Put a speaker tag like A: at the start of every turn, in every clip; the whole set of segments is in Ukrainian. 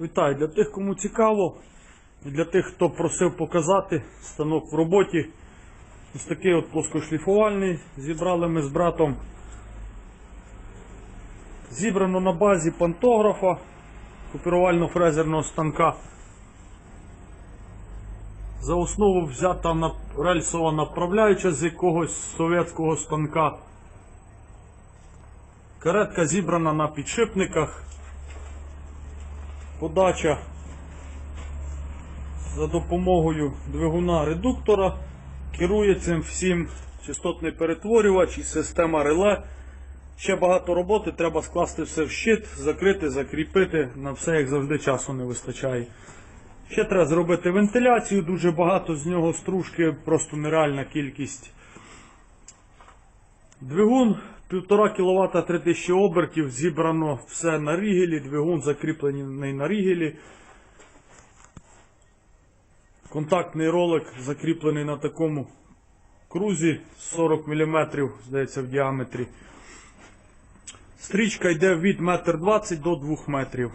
A: Вітаю для тих, кому цікаво, і для тих, хто просив показати станок в роботі. Ось такий от плоскошліфувальний зібрали ми з братом. Зібрано на базі пантографа копірувально-фрезерного станка. За основу взята рельсова направляюча з якогось совєтського станка. Каретка зібрана на підшипниках. Подача за допомогою двигуна редуктора керує цим всім частотний перетворювач і система реле. Ще багато роботи, треба скласти все в щит, закрити, закріпити. На все, як завжди, часу не вистачає. Ще треба зробити вентиляцію, дуже багато з нього стружки, просто нереальна кількість. Двигун 1,5 кВт 3000 обертів, зібрано все на рігелі, двигун закріплений на рігелі. Контактний ролик закріплений на такому крузі 40 мм, здається, в діаметрі. Стрічка йде від 1,20 м до 2 метрів.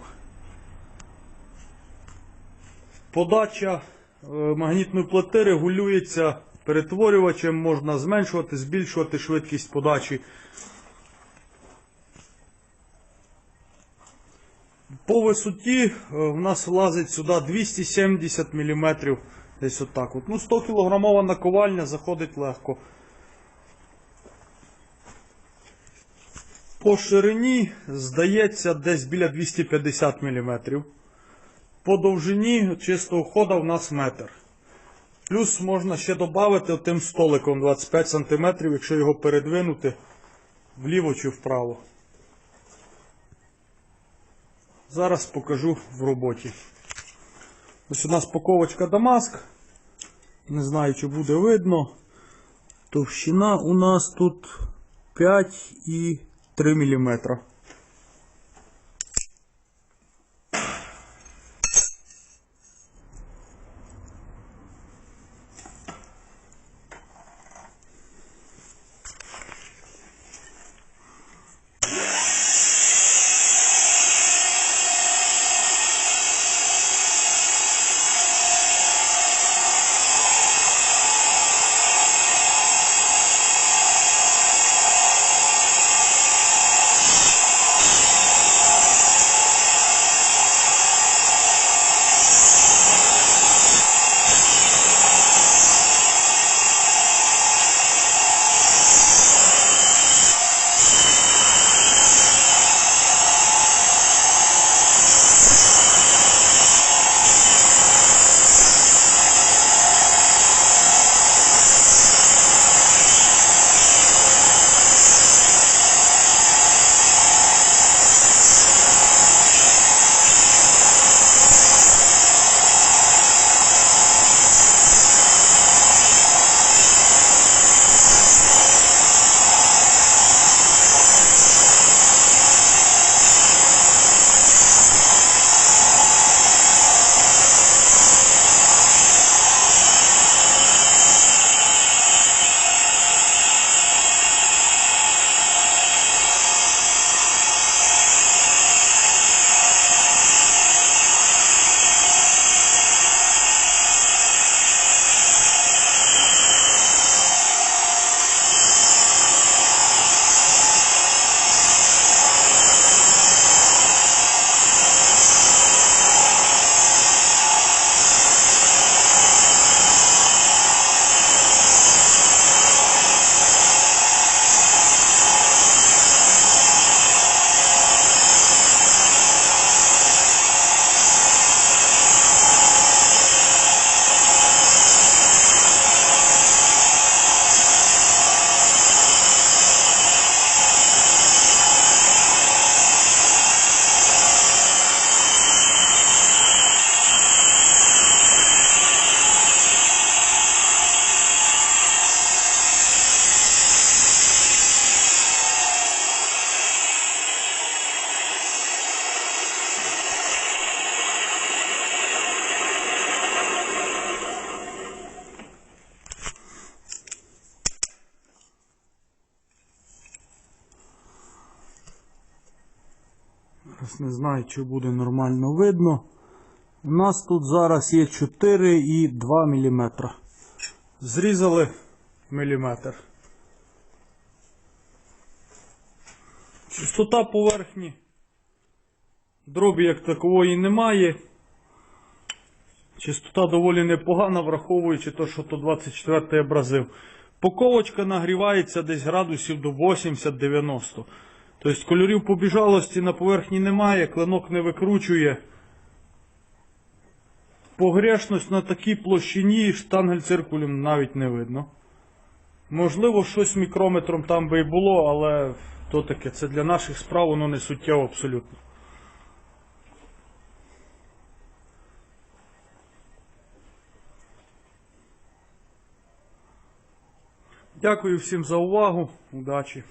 A: Подача е, магнітної плити регулюється перетворювачем, можна зменшувати, збільшувати швидкість подачі. По висоті е, в нас влазить сюди 270 мм. Десь отак. От. Ну, 100 кілограмова наковальня заходить легко. По ширині здається десь біля 250 мм. По довжині чистого хода в нас метр. Плюс можна ще додати тим столиком 25 см, якщо його передвинути вліво чи вправо. Зараз покажу в роботі. Ось у нас паковочка Дамаск. Не знаю, чи буде видно. Товщина у нас тут 5,3 мм. Зараз не знаю, чи буде нормально видно. У нас тут зараз є 4 і 2 мм. Зрізали міліметр. Чистота поверхні. Дробі як такової немає. Чистота доволі непогана, враховуючи те, що то 24 абразив. Поковочка нагрівається десь градусів до 80-90. Тобто кольорів побіжалості на поверхні немає, клинок не викручує. Погрешність на такій площині штангель циркулем навіть не видно. Можливо, щось мікрометром там би і було, але то таке, це для наших справ воно не суттєво абсолютно. Дякую всім за увагу. Удачі!